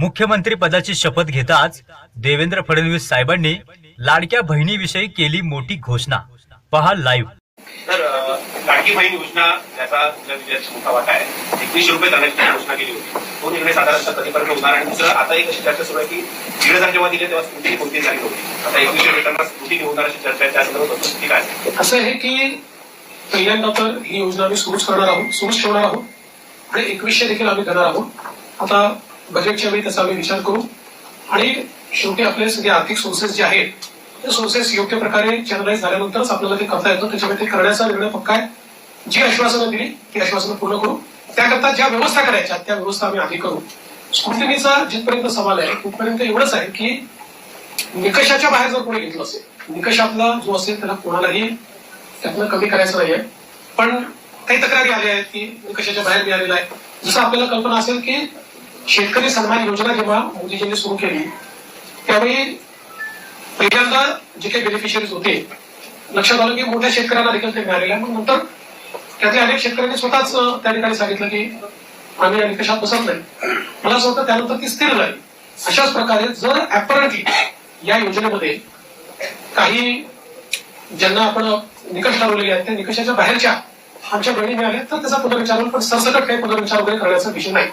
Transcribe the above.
मुख्यमंत्री पदाची शपथ घेताच देवेंद्र फडणवीस साहेबांनी लाडक्या बहिणीविषयी केली मोठी घोषणा. पहा लाईव्ह तर लाडकी बहीण योजना एकवीसशे रुपये करण्याची घोषणा केली होती. तो निर्णय साधारणतः कधीपर्यंत होणार? आणि दुसरं आता एक अशी चर्चा सुरू आहे की दीड हजार जेव्हा दिले तेव्हा स्मृती कोणती झाली होती? आता एकवीसशे रुपयांना स्मृती होणार अशी चर्चा आहे त्या संदर्भात स्मृती काय? आहे? असं आहे की पहिल्यांदा तर ही योजना आम्ही सुरूच करणार आहोत सुरूच ठेवणार आहोत. आणि एकवीसशे देखील आम्ही करणार आहोत. आता बजेटच्या वेळी त्याचा आम्ही विचार करू. आणि शेवटी आपले सगळे आर्थिक सोर्सेस जे आहेत ते सोर्सेस योग्य प्रकारे चॅनलाइज झाल्यानंतरच आपल्याला ते करता येतं. त्याच्यामुळे ते करण्याचा निर्णय पक्का आहे. जी आश्वासनं दिली ती आश्वासनं पूर्ण करू. त्याकरता ज्या व्यवस्था करायच्या त्या व्यवस्था आम्ही आधी करू. स्क्रुटिनीचा जिथपर्यंत सवाल आहे तिथपर्यंत एवढंच आहे की निकषाच्या बाहेर जर कोणी घेतलं असेल निकष आपला जो असेल त्याला कोणालाही त्यातनं कमी करायचं नाहीये. पण काही तक्रारी आल्या आहेत की निकषाच्या बाहेर मिळालेला आहे. जसं आपल्याला कल्पना असेल की शेतकरी सन्मान योजना जेव्हा मोदीजींनी सुरू केली त्यावेळी पहिल्यांदा जे काही बेनिफिशियरीज होते लक्षात आलं की मोठ्या शेतकऱ्यांना देखील ते मिळालेलं आहे. मग नंतर त्यातल्या अनेक शेतकऱ्यांनी स्वतःच त्या ठिकाणी सांगितलं की आम्ही या निकषात बसत नाही मला असं वाटतं त्यानंतर ती स्थिर राहील. अशाच प्रकारे जर ऍपरंटली या योजनेमध्ये काही ज्यांना आपण निकष लावलेले आहेत त्या निकषाच्या बाहेरच्या आमच्या बहिणी मिळाल्या तर त्याचा पुनर्विचार पण सरसकट काही पुनर्विचार वगैरे करण्याचा विषय नाही.